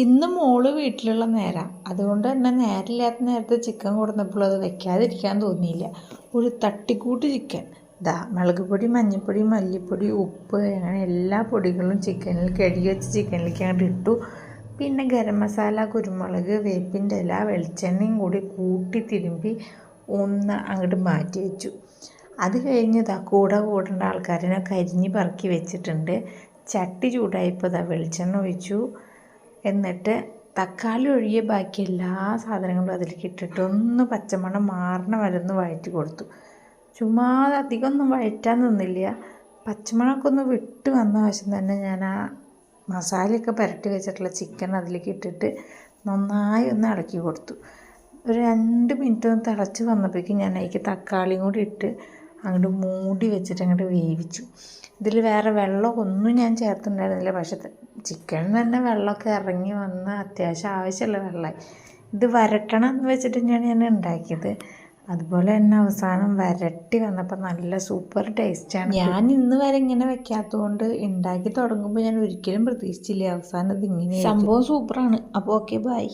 ഇന്ന് മോൾ വീട്ടിലുള്ള നേരം. അതുകൊണ്ട് തന്നെ നേരമില്ലാത്ത നേരത്തെ ചിക്കൻ കൊടുന്നപ്പോൾ അത് വെക്കാതിരിക്കാൻ തോന്നിയില്ല. ഒരു തട്ടിക്കൂട്ട് ചിക്കൻ. ദാ മുളക് പൊടി മഞ്ഞൾപ്പൊടി മല്ലിപ്പൊടി ഉപ്പ് അങ്ങനെ എല്ലാ പൊടികളും ചിക്കനിൽ കഴുകി വെച്ച് ചിക്കനിലേക്ക് അങ്ങോട്ട് ഇട്ടു. പിന്നെ ഗരം മസാല കുരുമുളക് വേപ്പിന്റെ ഇല വെളിച്ചെണ്ണയും കൂടി കൂട്ടി തിരുമ്പി ഒന്ന് അങ്ങോട്ട് മാറ്റി വെച്ചു. അത് കഴിഞ്ഞ് ഇതാ കൂടെ കൂടേണ്ട ആൾക്കാരനെ കരിഞ്ഞ് പറക്കി വെച്ചിട്ടുണ്ട്. ചട്ടി ചൂടായപ്പോൾ ഇതാ വെളിച്ചെണ്ണ ഒഴിച്ചു. എന്നിട്ട് തക്കാളി ഒഴികെ ബാക്കി എല്ലാ സാധനങ്ങളും അതിലേക്ക് ഇട്ടിട്ട് ഒന്ന് പച്ചമണം മാറണ വരെ ഒന്ന് വഴറ്റി കൊടുത്തു. ചുമ്മാ അധികം ഒന്നും വഴറ്റാൻ നിന്നില്ല. പച്ചമണമൊക്കെ ഒന്ന് വിട്ട് വന്ന വശം തന്നെ ഞാൻ ആ മസാലയൊക്കെ പുരട്ടി വെച്ചിട്ടുള്ള ചിക്കൻ അതിലേക്ക് ഇട്ടിട്ട് നന്നായി ഒന്ന് ഇളക്കി കൊടുത്തു. ഒരു രണ്ട് മിനിറ്റ് ഒന്ന് തിളച്ച് വന്നപ്പോഴേക്കും ഞാൻ അതിലേക്ക് തക്കാളിയും കൂടി ഇട്ട് അങ്ങോട്ട് മൂടി വെച്ചിട്ട് അങ്ങോട്ട് വേവിച്ചു. ഇതിൽ വേറെ വെള്ളമൊന്നും ഞാൻ ചേർത്തിട്ടുണ്ടായിരുന്നില്ല. പക്ഷെ ചിക്കനിൽ തന്നെ വെള്ളമൊക്കെ ഇറങ്ങി വന്ന് അത്യാവശ്യം ആവശ്യമുള്ള വെള്ളമായി ഇത് വരട്ടണം എന്ന് വെച്ചിട്ട് ഞാൻ ഞാൻ ഉണ്ടാക്കിയത്. അതുപോലെ തന്നെ അവസാനം വരട്ടി വന്നപ്പോൾ നല്ല സൂപ്പർ ടേസ്റ്റാണ് ഞാൻ ഇന്ന് വരെ ഇങ്ങനെ വെക്കാത്തതുകൊണ്ട് ഉണ്ടാക്കി തുടങ്ങുമ്പോൾ ഞാൻ ഒരിക്കലും പ്രതീക്ഷിച്ചില്ല. അവസാനം ഇത് ഇങ്ങനെ സംഭവം സൂപ്പറാണ് അപ്പോൾ ഓക്കെ ബൈ